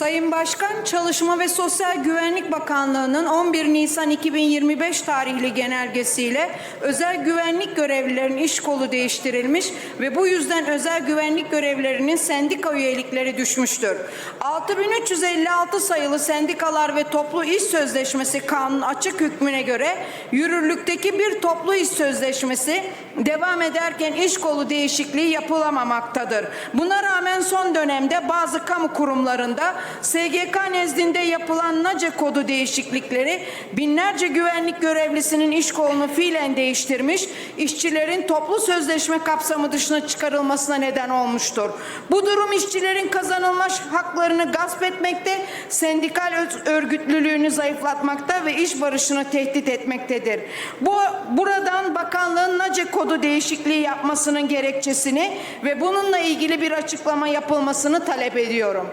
Sayın Başkan, Çalışma ve Sosyal Güvenlik Bakanlığı'nın 11 Nisan 2025 tarihli genelgesiyle özel güvenlik görevlilerinin iş kolu değiştirilmiş ve bu yüzden özel güvenlik görevlilerinin sendika üyelikleri düşmüştür. 6356 sayılı Sendikalar ve Toplu İş Sözleşmesi Kanunu açık hükmüne göre yürürlükteki bir toplu iş sözleşmesi devam ederken iş kolu değişikliği yapılamamaktadır. Buna rağmen son dönemde bazı kamu kurumlarında SGK nezdinde yapılan NACE kodu değişiklikleri binlerce güvenlik görevlisinin iş kolunu fiilen değiştirmiş, işçilerin toplu sözleşme kapsamı dışına çıkarılmasına neden olmuştur. Bu durum işçilerin kazanılmış haklarını gasp etmekte, sendikal örgütlülüğünü zayıflatmakta ve iş barışını tehdit etmektedir. Bu buradan bakanlığın NACE kodu değişikliği yapmasının gerekçesini ve bununla ilgili bir açıklama yapılmasını talep ediyorum.